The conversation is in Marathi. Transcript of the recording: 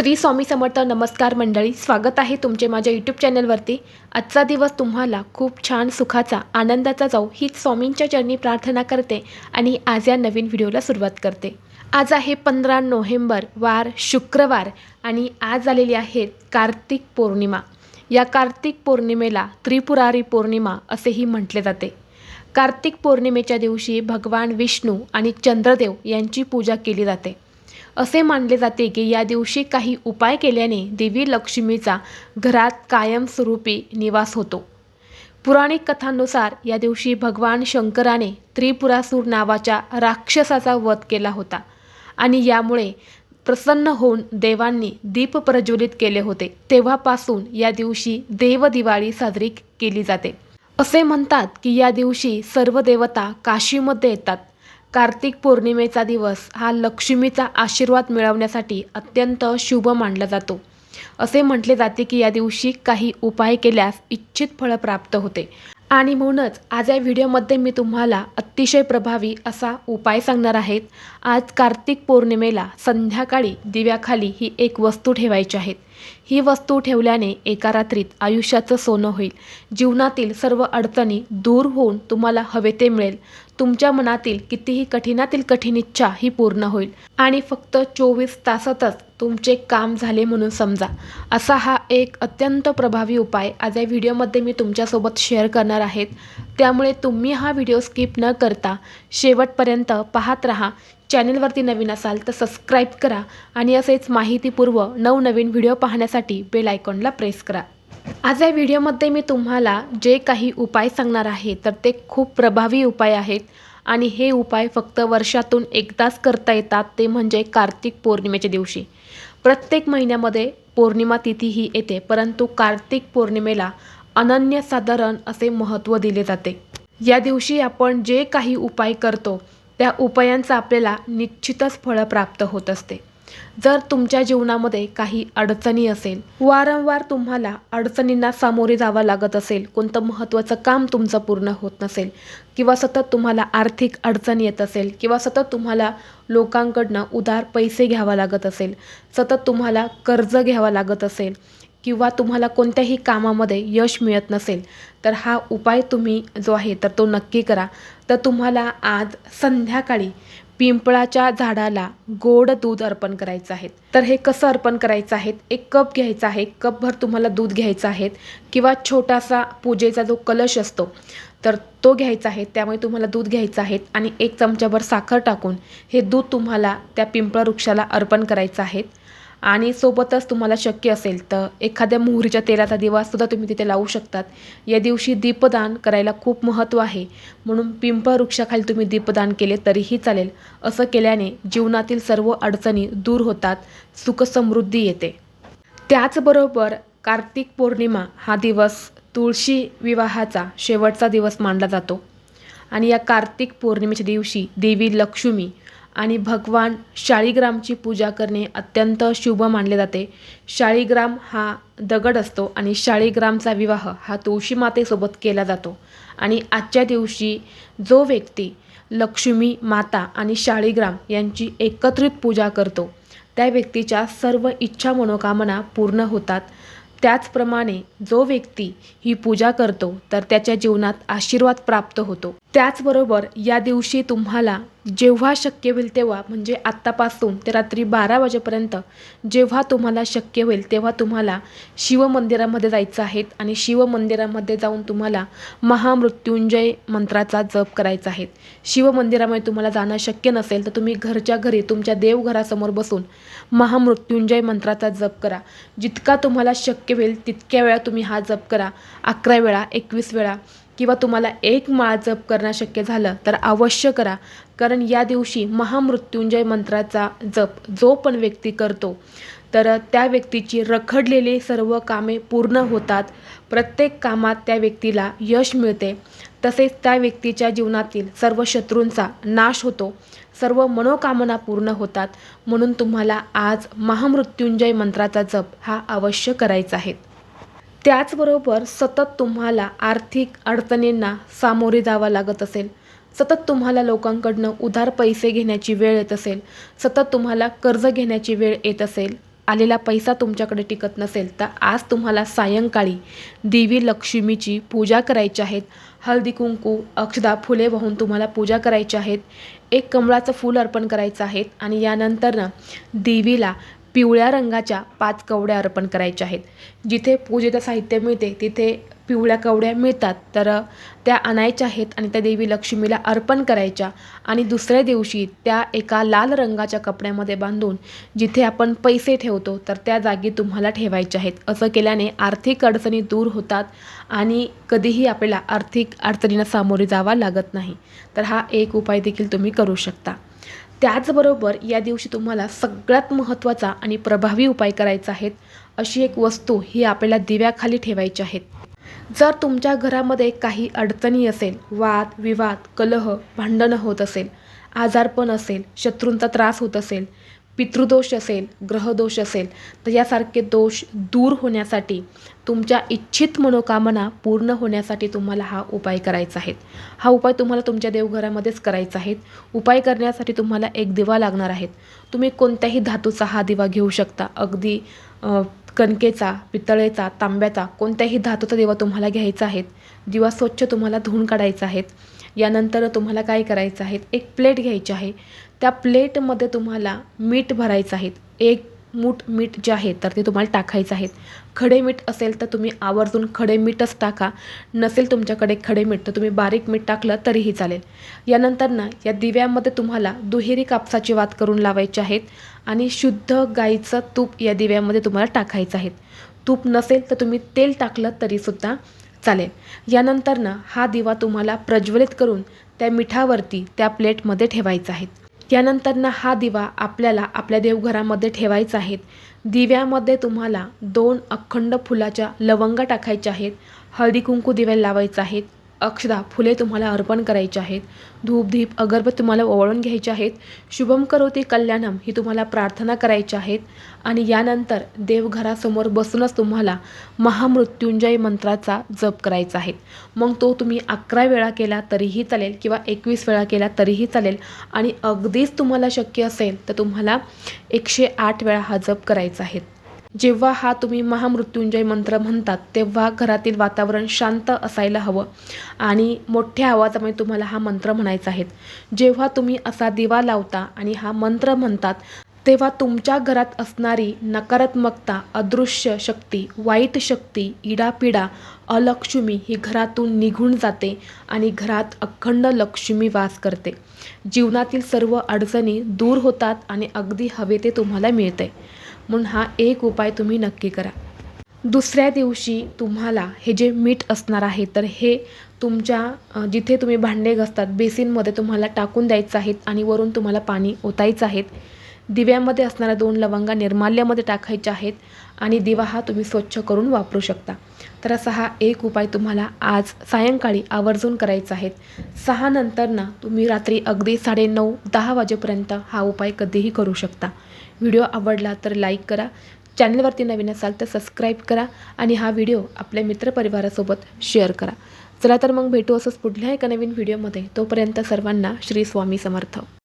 श्री स्वामी समर्थ नमस्कार मंडळी स्वागत आहे तुमचे माझ्या यूट्यूब चॅनलवरती आजचा दिवस तुम्हाला खूप छान सुखाचा आनंदाचा जाऊ हीच स्वामींच्या चरणी प्रार्थना करते आणि आज या नवीन व्हिडिओला सुरुवात करते. आज आहे पंधरा नोव्हेंबर वार शुक्रवार आणि आज आलेली आहे कार्तिक पौर्णिमा. या कार्तिक पौर्णिमेला त्रिपुरारी पौर्णिमा असेही म्हटले जाते. कार्तिक पौर्णिमेच्या दिवशी भगवान विष्णू आणि चंद्रदेव यांची पूजा केली जाते. असे मानले जाते की या दिवशी काही उपाय केल्याने देवी लक्ष्मीचा घरात कायमस्वरूपी निवास होतो. पुराणिक कथांनुसार या दिवशी भगवान शंकराने त्रिपुरासूर नावाच्या राक्षसाचा वध केला होता आणि यामुळे प्रसन्न होऊन देवांनी दीप प्रज्वलित केले होते. तेव्हापासून या दिवशी देवदिवाळी साजरी केली जाते. असे म्हणतात की या दिवशी सर्व देवता काशीमध्ये येतात. कार्तिक पौर्णिमेचा दिवस हा लक्ष्मीचा आशीर्वाद मिळवण्यासाठी अत्यंत शुभ मानला जातो. असे म्हटले जाते की या दिवशी काही उपाय केल्यास इच्छित फळ प्राप्त होते. आणि म्हणूनच आज या व्हिडिओमध्ये मी तुम्हाला अतिशय प्रभावी असा उपाय सांगणार आहेत. आज कार्तिक पौर्णिमेला संध्याकाळी दिव्याखाली ही एक वस्तू ठेवायची आहेत ही वस्तू ठेवल्याने एका रात्रीत आयुष्याचं सोनं होईल. जीवनातील सर्व अडचणी दूर होऊन तुम्हाला हवे ते मिळेल. तुमच्या मनातील कितीही कठीणातील कठीण इच्छा ही पूर्ण होईल. आणि फक्त चोवीस तासातच तुमचे काम झाले म्हणून समजा. असा हा एक अत्यंत प्रभावी उपाय आज या व्हिडिओमध्ये मी तुमच्यासोबत शेअर करणार आहेत. त्यामुळे तुम्ही हा व्हिडिओ स्किप न करता शेवटपर्यंत पाहत राहा. चॅनलवरती नवीन असाल तर सबस्क्राईब करा आणि असेच माहितीपूर्व नवनवीन व्हिडिओ पाहण्यासाठी बेल आयकॉनला प्रेस करा. आज या व्हिडिओमध्ये मी तुम्हाला जे काही उपाय सांगणार आहे तर ते खूप प्रभावी उपाय आहेत. आणि हे उपाय फक्त वर्षातून एकदाच करता येतात ते म्हणजे कार्तिक पौर्णिमेच्या दिवशी. प्रत्येक महिन्यामध्ये पौर्णिमा तिथी ही येते परंतु कार्तिक पौर्णिमेला अनन्यसाधारण असे महत्त्व दिले जाते. या दिवशी आपण जे काही उपाय करतो त्या उपायांचा आपल्याला निश्चितच फळं प्राप्त होत असते. जर तुमच्या जीवनामध्ये काही अडचणी असेल वारंवार तुम्हाला अडचणींना सामोरे जावं लागत असेल कोणतं महत्त्वाचं काम तुमचं पूर्ण होत नसेल किंवा सतत तुम्हाला आर्थिक अडचण येत असेल किंवा सतत तुम्हाला लोकांकडनं उधार पैसे घ्यावा लागत असेल सतत तुम्हाला कर्ज घ्यावं लागत असेल किंवा तुम्हाला कोणत्याही कामामध्ये यश मिळत नसेल तर हा उपाय तुम्ही जो आहे तर तो नक्की करा. तर तुम्हाला आज संध्याकाळी पिंपळाच्या झाडाला गोड दूध अर्पण करायचं आहे. तर हे कसं अर्पण करायचं आहे? एक कप घ्यायचा आहे. कपभर तुम्हाला दूध घ्यायचं आहे किंवा छोटासा पूजेचा जो कलश असतो तर तो घ्यायचा आहे. त्यामुळे तुम्हाला दूध घ्यायचं आहे आणि एक चमच्याभर साखर टाकून हे दूध तुम्हाला त्या पिंपळ वृक्षाला अर्पण करायचं आहे. आणि सोबतच तुम्हाला शक्य असेल तर एखाद्या मोहरीच्या तेलाचा दिवासुद्धा तुम्ही तिथे लावू शकतात. या दिवशी दीपदान करायला खूप महत्त्व आहे. म्हणून पिंपळ वृक्षाखाली तुम्ही दीपदान केले तरीही चालेल. असं केल्याने जीवनातील सर्व अडचणी दूर होतात. सुखसमृद्धी येते. त्याचबरोबर कार्तिक पौर्णिमा हा दिवस तुळशी विवाहाचा शेवटचा दिवस मानला जातो. आणि या कार्तिक पौर्णिमेच्या दिवशी देवी लक्ष्मी आणि भगवान शाळीग्रामची पूजा करणे अत्यंत शुभ मानले जाते. शाळीग्राम हा दगड असतो आणि शाळीग्रामचा विवाह हा तुळशी मातेसोबत केला जातो. आणि आजच्या दिवशी जो व्यक्ती लक्ष्मी माता आणि शाळीग्राम यांची एकत्रित पूजा करतो त्या व्यक्तीच्या सर्व इच्छा मनोकामना पूर्ण होतात. त्याचप्रमाणे जो व्यक्ती ही पूजा करतो तर त्याच्या जीवनात आशीर्वाद प्राप्त होतो. त्याचबरोबर या दिवशी तुम्हाला जेव्हा शक्य होईल तेव्हा म्हणजे आत्तापासून ते रात्री बारा वाजेपर्यंत जेव्हा तुम्हाला शक्य होईल तेव्हा तुम्हाला शिवमंदिरामध्ये जायचं आहे आणि शिवमंदिरामध्ये जाऊन तुम्हाला महामृत्युंजय मंत्राचा जप करायचा आहे. शिवमंदिरामध्ये तुम्हाला जाणं शक्य नसेल तर तुम्ही घरच्या घरी तुमच्या देवघरासमोर बसून महामृत्युंजय मंत्राचा जप करा. जितका तुम्हाला शक्य होईल तितक्या वेळा तुम्ही हा जप करा. अकरा वेळा एकवीस वेळा किंवा तुम्हाला एक माळ जप करणं शक्य झालं तर अवश्य करा. कारण या दिवशी महामृत्युंजय मंत्राचा जप जो पण व्यक्ती करतो तर त्या व्यक्तीची रखडलेली सर्व कामे पूर्ण होतात. प्रत्येक कामात त्या व्यक्तीला यश मिळते. तसेच त्या व्यक्तीच्या जीवनातील सर्व शत्रूंचा नाश होतो. सर्व मनोकामना पूर्ण होतात. म्हणून तुम्हाला आज महामृत्युंजय मंत्राचा जप हा अवश्य करायचा आहे. त्याचबरोबर सतत तुम्हाला आर्थिक अडचणींना सामोरे जावं लागत असेल. सतत तुम्हाला लोकांकडनं उधार पैसे घेण्याची वेळ येत असेल. सतत तुम्हाला कर्ज घेण्याची वेळ येत असेल. आलेला पैसा तुमच्याकडे टिकत नसेल तर आज तुम्हाला सायंकाळी देवी लक्ष्मीची पूजा करायची आहेत हळदी कुंकू अक्षदा फुले वाहून तुम्हाला पूजा करायची आहेत. एक कमळाचं फूल अर्पण करायचं आहे आणि यानंतरनं देवीला पिवळ्या रंगाच्या पाच कवड्या अर्पण करायच्या आहेत. जिथे पूजेचं साहित्य मिळते तिथे पिवळ्या कवड्या मिळतात. तर त्या आणायच्या आहेत आणि त्या देवी लक्ष्मीला अर्पण करायच्या आणि दुसऱ्या दिवशी त्या एका लाल रंगाच्या कपड्यामध्ये बांधून जिथे आपण पैसे ठेवतो तर त्या जागी तुम्हाला ठेवायचे आहेत. असं केल्याने आर्थिक अडचणी दूर होतात आणि कधीही आपल्याला आर्थिक अडचणींना सामोरे जावा लागत नाही. तर हा एक उपाय देखील तुम्ही करू शकता. त्याचबरोबर या दिवशी तुम्हाला सगळ्यात महत्त्वाचा आणि प्रभावी उपाय करायचा आहे अशी एक वस्तू ही आपल्याला दिव्याखाली ठेवायची आहेत. जर तुमच्या घरामध्ये काही अडचणी असेल वाद विवाद कलह भांडणं होत असेल आजारपण असेल शत्रूंचा त्रास होत असेल पितृदोष असेल ग्रहदोष असेल तर यासारखे दोष दूर होण्यासाठी तुमच्या इच्छित मनोकामना पूर्ण होण्यासाठी तुम्हाला हा उपाय करायचा आहे. हा उपाय तुम्हाला तुमच्या देवघरामध्येच करायचा आहे. उपाय करण्यासाठी तुम्हाला एक दिवा लागणार आहेत तुम्ही कोणत्याही धातूचा हा दिवा घेऊ शकता. अगदी कणकेचा पितळेचा तांब्याचा कोणत्याही धातूचा दिवा तुम्हाला घ्यायचा आहे. दिवा स्वच्छ तुम्हाला धुवून काढायचा आहे. यानंतर तुम्हाला काय करायचं आहे? एक प्लेट घ्यायची आहे. त्या प्लेटमध्ये तुम्हाला मीठ भरायचं आहे. एक मूठ मीठ जे आहे तर ते तुम्हाला टाकायचं आहे. खडे मीठ असेल तर तुम्ही आवर्जून खडे मीठच टाका. नसेल तुमच्याकडे खडे मीठ तर तुम्ही बारीक मीठ टाकलं तरीही चालेल. यानंतर ना या दिव्यामध्ये तुम्हाला दुहेरी कापसाची वात करून लावायची आहेत आणि शुद्ध गाईचं तूप या दिव्यामध्ये तुम्हाला टाकायचं आहे. तूप नसेल तर तुम्ही तेल टाकलं तरीसुद्धा चालेल. यानंतर ना हा दिवा तुम्हाला प्रज्वलित करून त्या मिठावरती त्या प्लेटमध्ये ठेवायचा आहे. यानंतर ना हा दिवा आपल्याला आपल्या देवघरामध्ये ठेवायचा आहे. दिव्यामध्ये तुम्हाला दोन अखंड फुलाच्या लवंगा टाकायच्या आहेत. हळदी कुंकू दिव्याला लावायचं आहेत. अक्षदा फुले तुम्हाला अर्पण करायचे आहेत. धूपधीप अगरबत अगरबत्ती तुम्हाला ओवाळून घ्यायचे आहेत. शुभम करोती कल्याणम ही तुम्हाला प्रार्थना करायची आहेत. आणि यानंतर देवघरासमोर बसूनच तुम्हाला महामृत्युंजय मंत्राचा जप करायचा आहे. मग तो तुम्ही अकरा वेळा केला तरीही चालेल किंवा एकवीस वेळा केला तरीही चालेल. आणि अगदीच तुम्हाला शक्य असेल तर तुम्हाला एकशे आठ वेळा हा जप करायचा आहे. जेव्हा हा तुम्ही महामृत्युंजय मंत्र म्हणतात तेव्हा घरातील वातावरण शांत असायला हवं. आणि मोठ्या आवाजामध्ये तुम्हाला हा मंत्र म्हणायचा आहे. जेव्हा तुम्ही असा दिवा लावता आणि हा मंत्र म्हणतात तेव्हा तुमच्या घरात असणारी नकारात्मकता अदृश्य शक्ती वाईट शक्ती इडापिडा अलक्ष्मी ही घरातून निघून जाते आणि घरात अखंड लक्ष्मी वास करते. जीवनातील सर्व अडचणी दूर होतात आणि अगदी हवे ते तुम्हाला मिळते. म्हणून हा एक उपाय तुम्ही नक्की करा. दुसऱ्या दिवशी तुम्हाला हे जे मीठ असणार आहे तर हे तुमच्या जिथे तुम्ही भांडे घासतात बेसिनमध्ये तुम्हाला टाकून द्यायचं आहेत आणि वरून तुम्हाला पाणी ओतायचं आहेत. दिव्यामध्ये असणाऱ्या दोन लवंगा निर्माल्यामध्ये टाकायच्या आहेत आणि दिवा हा तुम्ही स्वच्छ करून वापरू शकता. तर असा हा एक उपाय तुम्हाला आज सायंकाळी आवर्जून करायचा आहे. सहा नंतर ना तुम्ही रात्री अगदी साडेनऊ दहा वाजेपर्यंत हा उपाय कधीही करू शकता. व्हिडिओ आवडला तर लाईक करा चॅनलवरती नवीन असाल तर सबस्क्राईब करा आणि हा व्हिडिओ आपल्या मित्रपरिवारासोबत शेअर करा. चला तर मग भेटू असंच पुढल्या एका नवीन व्हिडिओमध्ये. तोपर्यंत सर्वांना श्री स्वामी समर्थ.